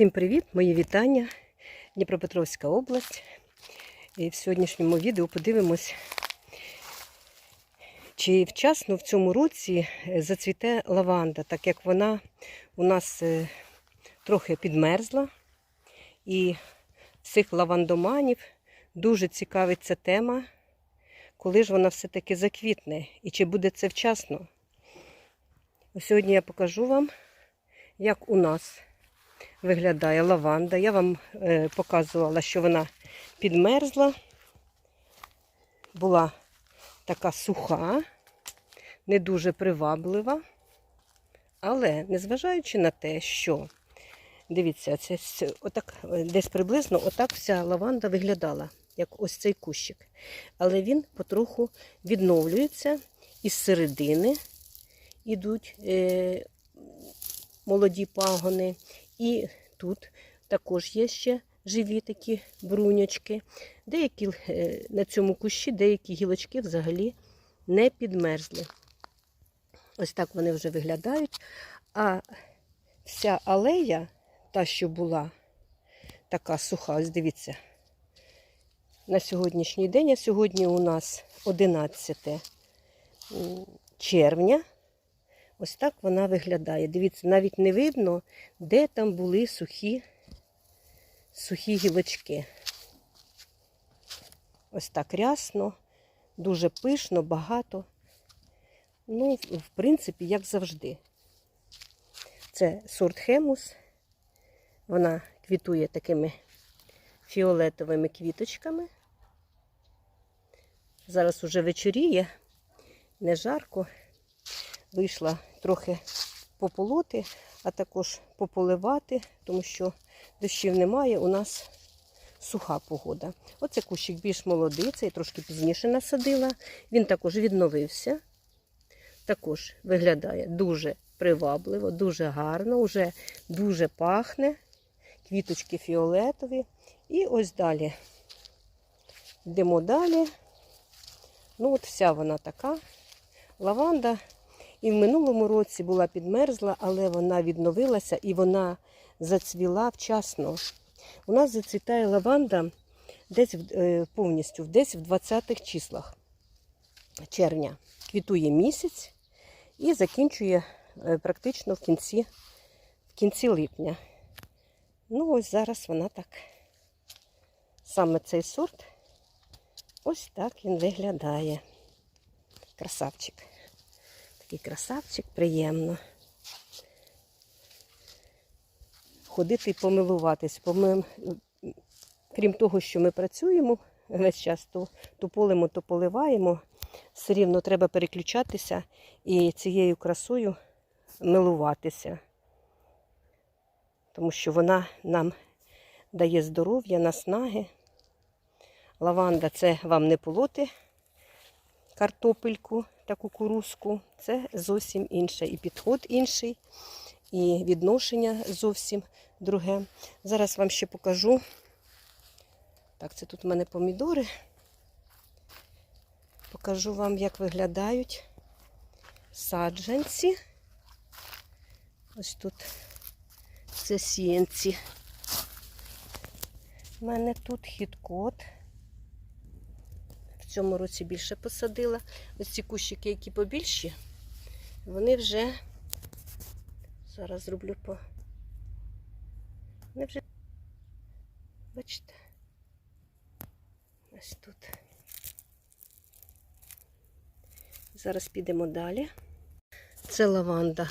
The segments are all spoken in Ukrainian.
Всім привіт, мої вітання. Дніпропетровська область. І в сьогоднішньому відео подивимось, чи вчасно в цьому році е, зацвіте лаванда, так як вона у нас е, трохи підмерзла. І всіх лавандоманів дуже цікавить ця тема, коли ж вона все-таки заквітне і чи буде це вчасно. Сьогодні я покажу вам, як у нас виглядає лаванда. Я вам е, показувала, що вона підмерзла, була така суха, не дуже приваблива. Але незважаючи на те, що, дивіться, це отак, е, десь приблизно отак вся лаванда виглядала, як ось цей кущик. Але він потроху відновлюється із середини ідуть е, молоді пагони. І тут також є ще живі такі брунячки. Деякі е, на цьому кущі, деякі гілочки взагалі не підмерзли. Ось так вони вже виглядають. А вся алея, та, що була така суха, ось дивіться, на сьогоднішній день, а сьогодні у нас 11 червня. Ось так вона виглядає. Дивіться, навіть не видно, де там були сухі, сухі гілочки. Ось так рясно, дуже пишно, багато. Ну, в принципі, як завжди. Це сорт хемус. Вона квітує такими фіолетовими квіточками. Зараз уже вечоріє, не жарко вийшла трохи пополоти, а також пополивати, тому що дощів немає, у нас суха погода. Оце кущик більш молодий, цей трошки пізніше насадила. Він також відновився. Також виглядає дуже привабливо, дуже гарно, вже дуже пахне. Квіточки фіолетові. І ось далі. Йдемо далі. Ну, от вся вона така. Лаванда і в минулому році була підмерзла, але вона відновилася і вона зацвіла вчасно. У нас зацвітає лаванда десь е, повністю, десь в 20-х числах червня. Квітує місяць і закінчує е, практично в кінці, в кінці липня. Ну, ось зараз вона так. Саме цей сорт, ось так він виглядає. Красавчик. Такий красавчик, приємно. Ходити і помилуватись. Бо ми, крім того, що ми працюємо весь час, то, то полимо, то поливаємо, все рівно треба переключатися і цією красою милуватися. Тому що вона нам дає здоров'я, наснаги. Лаванда це вам не полоти картопельку та кукурузку. Це зовсім інше. І підход інший, і відношення зовсім друге. Зараз вам ще покажу. Так, це тут в мене помідори. Покажу вам, як виглядають саджанці. Ось тут це сіянці. У мене тут хіткот. Цьому році більше посадила. Ось ці кущики, які побільші, вони вже зараз зроблю по. Вони вже, бачите, ось тут. Зараз підемо далі. Це лаванда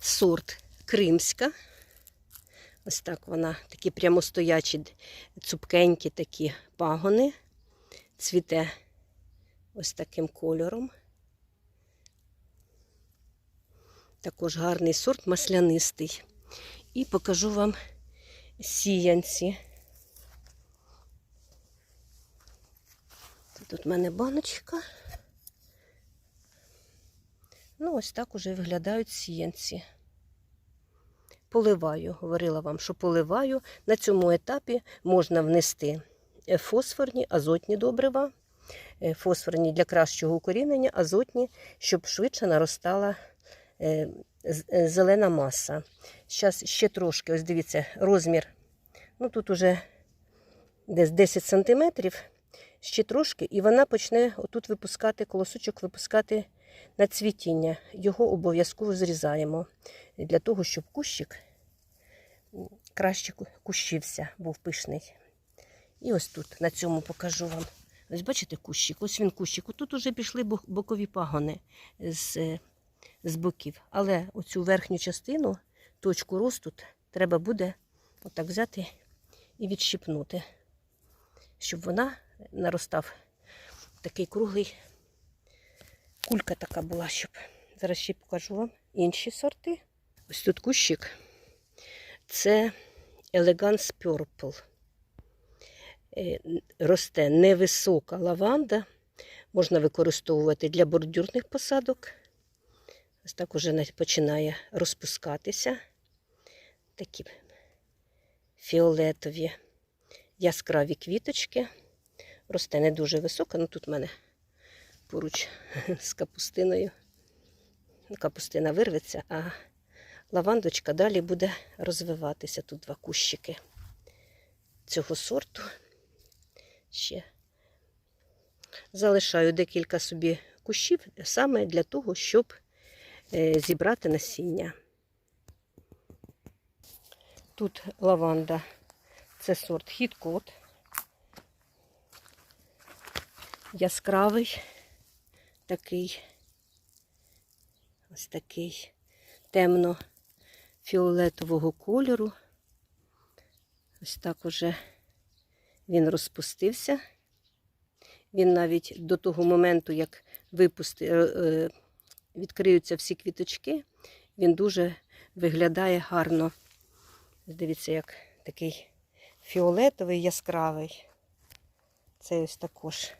сорт кримська. Ось так вона, такі прямостоячі, цупкенькі такі пагони. Цвіте ось таким кольором. Також гарний сорт маслянистий. І покажу вам сіянці. Тут в мене баночка. Ну, ось так уже виглядають сіянці. Поливаю, говорила вам, що поливаю. На цьому етапі можна внести фосфорні, азотні добрива, е, фосфорні для кращого укорінення, азотні, щоб швидше наростала е, е, зелена маса. Зараз ще трошки, ось дивіться, розмір. Ну тут уже десь 10 сантиметрів, ще трошки, і вона почне отут випускати, колосочок випускати на цвітіння. Його обов'язково зрізаємо для того, щоб кущик краще кущився, був пишний. І ось тут, на цьому покажу вам. Ось бачите кущик, ось він кущик. Тут уже пішли бокові пагони з, е, з боків. Але оцю верхню частину, точку росту, треба буде отак взяти і відщипнути, щоб вона наростав такий круглий, кулька така була, щоб. Зараз ще покажу вам інші сорти. Ось тут кущик. Це Elegance Purple. Е, Росте невисока лаванда. Можна використовувати для бордюрних посадок. Ось так уже починає розпускатися. Такі фіолетові яскраві квіточки. Росте не дуже високо, ну тут в мене поруч з капустиною. Капустина вирветься, а лавандочка далі буде розвиватися. Тут два кущики цього сорту. Ще залишаю декілька собі кущів саме для того, щоб е, зібрати насіння. Тут лаванда, це сорт хіткот. Яскравий такий, ось такий темно-фіолетового кольору. Ось так уже він розпустився. Він навіть до того моменту, як випусти, е, е, відкриються всі квіточки, він дуже виглядає гарно. Дивіться, як такий фіолетовий, яскравий. Це ось також.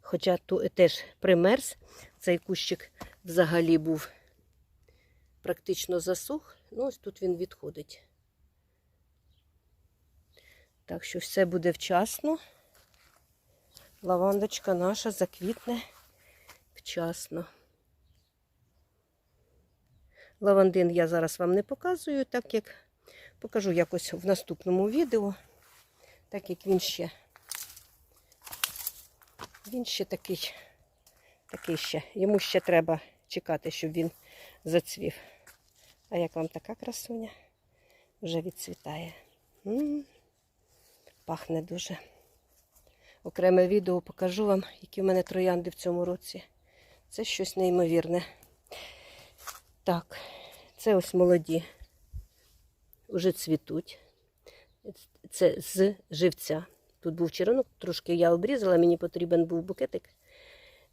Хоча то теж примерз, цей кущик взагалі був практично засух, ну ось тут він відходить. Так що все буде вчасно. Лавандочка наша заквітне вчасно. Лавандин я зараз вам не показую, так як покажу якось в наступному відео, так як він ще він ще такий, такий ще. Йому ще треба чекати, щоб він зацвів. А як вам така красуня? Вже відцвітає. М, Пахне дуже. Окреме відео покажу вам, які в мене троянди в цьому році. Це щось неймовірне. Так, це ось молоді. Уже цвітуть. Це з живця. Тут був черенок, трошки я обрізала, мені потрібен був букетик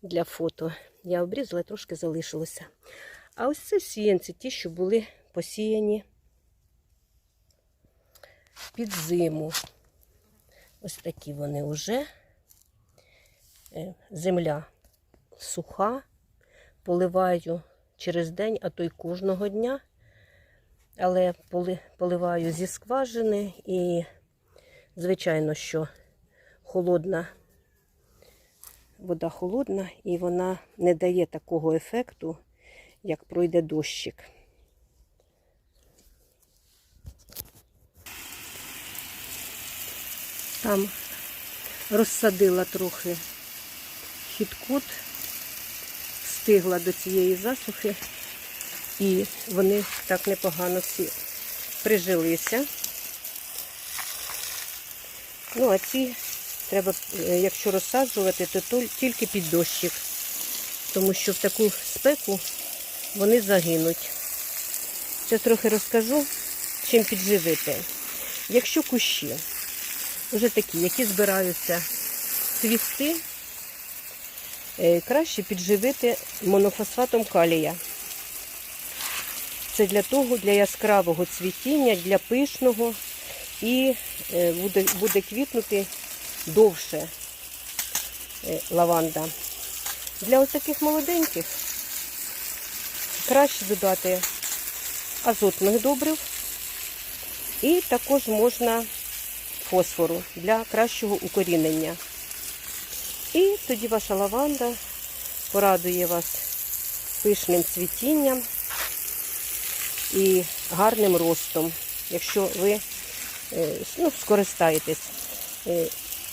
для фото. Я обрізала, трошки залишилося. А ось це сіянці, ті, що були посіяні під зиму. Ось такі вони вже. Е, Земля суха, поливаю через день, а то й кожного дня. Але поливаю зі скважини і, звичайно, що холодна, вода холодна, і вона не дає такого ефекту, як пройде дощик. Там розсадила трохи хіткот, встигла до цієї засухи, і вони так непогано всі прижилися. Ну, а ці треба, е, якщо розсаджувати, то тільки під дощик, тому що в таку спеку вони загинуть. Зараз трохи розкажу, чим підживити. Якщо кущі вже такі, які збираються цвісти, е, краще підживити монофосфатом калія. Це для того, для яскравого цвітіння, для пишного і е, буде, буде квітнути довше е, лаванда. Для ось таких молоденьких краще додати азотних добрив і також можна фосфору для кращого укорінення. І тоді ваша лаванда порадує вас пишним цвітінням і гарним ростом, якщо ви е, ну, скористаєтесь. Е,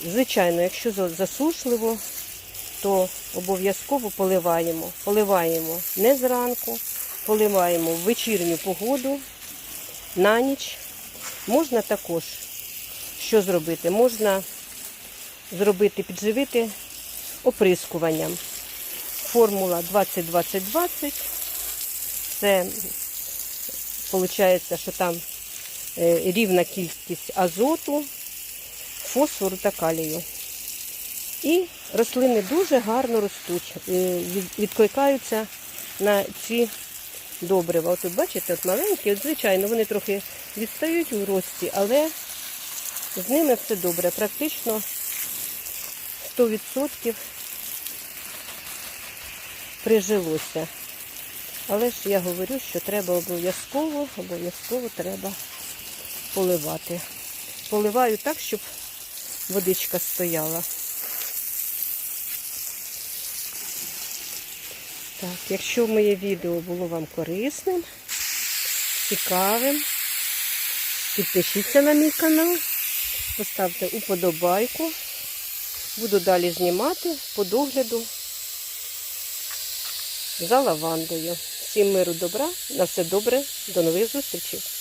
Звичайно, якщо засушливо, то обов'язково поливаємо. Поливаємо не зранку, поливаємо в вечірню погоду, на ніч. Можна також що зробити? Можна зробити, підживити оприскуванням. Формула 20-20-20. Це виходить, що там е, рівна кількість азоту, фосфору та калію. І рослини дуже гарно ростуть, е, відкликаються на ці добрива. От тут бачите, от маленькі, от, звичайно, вони трохи відстають у рості, але з ними все добре. Практично 100% прижилося. Але ж я говорю, що треба обов'язково, обов'язково треба поливати. Поливаю так, щоб водичка стояла. Так, якщо моє відео було вам корисним, цікавим, підпишіться на мій канал, поставте уподобайку. Буду далі знімати по догляду за лавандою. Всім миру добра, на все добре, до нових зустрічей!